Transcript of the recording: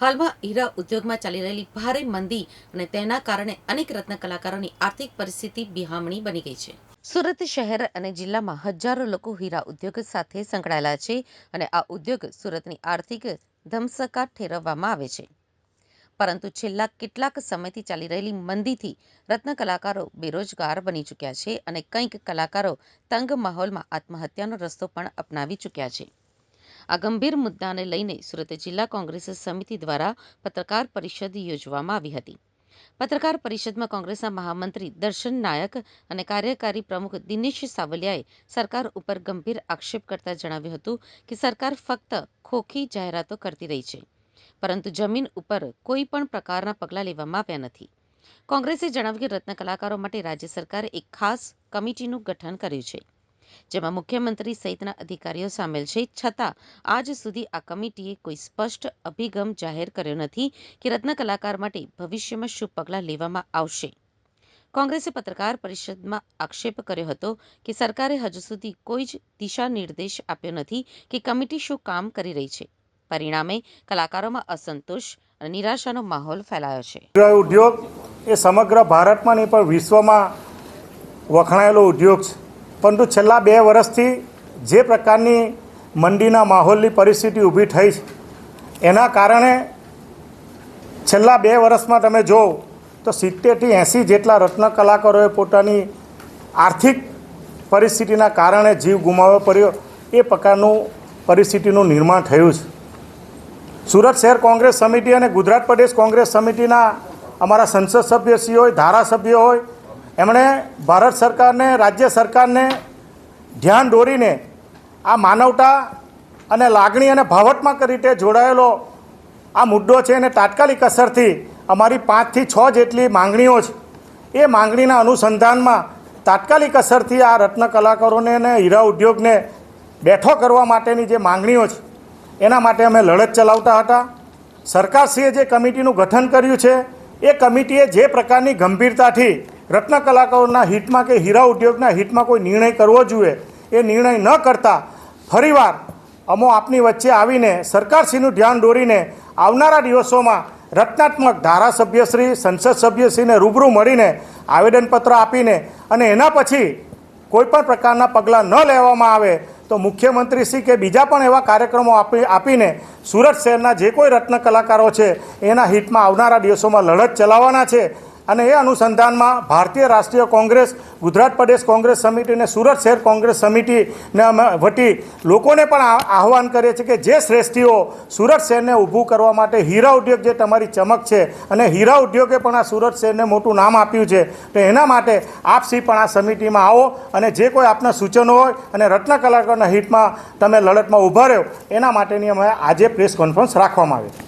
હાલમાં હીરા ઉદ્યોગમાં ચાલી રહેલી ભારે મંદી અને તેના કારણે અનેક રત્ન કલાકારોની આર્થિક પરિસ્થિતિ બિહામણી બની ગઈ છે. સુરત શહેર અને જિલ્લામાં હજારો લોકો હીરા ઉદ્યોગ સાથે સંકળાયેલા છે અને આ ઉદ્યોગ સુરતની આર્થિક ધમસકાર ઠેરવવામાં આવે છે. પરંતુ છેલ્લા કેટલાક સમયથી ચાલી રહેલી મંદીથી રત્ન કલાકારો બેરોજગાર બની ચૂક્યા છે અને કંઈક કલાકારો તંગ માહોલમાં આત્મહત્યાનો રસ્તો પણ અપનાવી ચૂક્યા છે. આ ગંભીર મુદ્દાને લઈને સુરત જિલ્લા કોંગ્રેસ સમિતિ દ્વારા પત્રકાર પરિષદ યોજવામાં આવી હતી. પત્રકાર પરિષદમાં કોંગ્રેસના મહામંત્રી દર્શન નાયક અને કાર્યકારી પ્રમુખ દિનેશ સાવલિયાએ સરકાર ઉપર ગંભીર આક્ષેપ કરતા જણાવ્યું હતું કે સરકાર ફક્ત ખોખી જાહેરાતો કરતી રહી છે, પરંતુ જમીન ઉપર કોઈ પણ પ્રકારના પગલાં લેવામાં આવ્યા નથી. કોંગ્રેસે જણાવ્યું કે રત્ન કલાકારો માટે રાજ્ય સરકારે એક ખાસ કમિટીનું ગઠન કર્યું છે. જેમાં મુખ્યમંત્રી સહિતના અધિકારીઓ સામેલ છે. છતાં, આજ સુધી આ કમિટીએ કોઈ સ્પષ્ટ અભિગમ જાહેર કર્યો નથી કે રત્ન માટે ભવિષ્યમાં શું પગલાં લેવામાં આવશે. કોંગ્રેસે પત્રકાર પરિષદમાં આક્ષેપ કર્યો હતો કે સરકારે હજુ સુધી કોઈ જ દિશા નિર્દેશ આપ્યો નથી કે કમિટી શું કામ કરી રહી છે. પરિણામે, કલાકારોમાં અસંતોષ અને નિરાશાનો માહોલ ફેલાયો છે. ઉદ્યોગ એ સમગ્ર ભારતમાં નહીં, પણ વિશ્વમાં વખણાયેલો ઉદ્યોગ છે. પરંતુ છેલ્લા બે વર્ષથી જે પ્રકારની મંડીના માહોલની પરિસ્થિતિ ઊભી થઈ છે, એના કારણે છેલ્લા બે વર્ષમાં તમે જો તો સિત્તેરથી એંસી જેટલા રત્ન કલાકારોએ પોતાની આર્થિક પરિસ્થિતિના કારણે જીવ ગુમાવવો પડ્યો, એ પ્રકારનું પરિસ્થિતિનું નિર્માણ થયું છે. સુરત શહેર કોંગ્રેસ સમિતિ અને ગુજરાત પ્રદેશ કોંગ્રેસ સમિતિના અમારા સંસદ સભ્યશ્રી હોય, ધારાસભ્યો હોય એમણે ભારત સરકારને, રાજ્ય સરકારને ધ્યાન દોરીને આ માનવતા અને લાગણી અને ભાવાત્મક રીતે જોડાયેલો આ મુદ્દો છે એને તાત્કાલિક અસરથી અમારી પાંચથી છ જેટલી માંગણીઓ છે. એ માંગણીના અનુસંધાનમાં તાત્કાલિક અસરથી આ રત્ન કલાકારોને અને હીરા ઉદ્યોગને બેઠો કરવા માટેની જે માંગણીઓ છે, એના માટે અમે લડત ચલાવતા હતા. સરકારશ્રીએ જે કમિટીનું ગઠન કર્યું છે, એ કમિટીએ જે પ્રકારની ગંભીરતાથી રત્ન કલાકારોના હિતમાં કે હીરા ઉદ્યોગના હિતમાં કોઈ નિર્ણય કરવો જોઈએ, એ નિર્ણય ન કરતા ફરીવાર અમો આપની વચ્ચે આવીને સરકારશ્રીનું ધ્યાન દોરીને આવનારા દિવસોમાં રત્નાત્મક ધારાસભ્યશ્રી સંસદ સભ્યશ્રીને રૂબરૂ મળીને આવેદનપત્ર આપીને અને એના પછી કોઈપણ પ્રકારના પગલાં ન લેવામાં આવે તો મુખ્યમંત્રીશ્રી કે બીજા પણ એવા કાર્યક્રમો આપી, આપીને સુરત શહેરના જે કોઈ રત્ન કલાકારો છે, એના હિતમાં આવનારા દિવસોમાં લડત ચલાવવાના છે. અને એ અનુસંધાનમાં ભારતીય રાષ્ટ્રીય કોંગ્રેસ, ગુજરાત પ્રદેશ કોંગ્રેસ સમિતિ અને સુરત શહેર કોંગ્રેસ સમિતિને અમે વતી લોકોને પણ આહવાન કરીએ છીએ કે જે શ્રેષ્ઠીઓ સુરત શહેરને ઊભું કરવા માટે હીરા ઉદ્યોગ જે તમારી ચમક છે અને હીરા ઉદ્યોગે પણ આ સુરત શહેરને મોટું નામ આપ્યું છે, તો એના માટે આપસી પણ આ સમિતિમાં આવો અને જે કોઈ આપના સૂચનો હોય અને રત્ન કલાકારના હિતમાં તમે લડતમાં ઊભા રહ્યો, એના માટેની અમે આજે પ્રેસ કોન્ફરન્સ રાખવામાં આવી.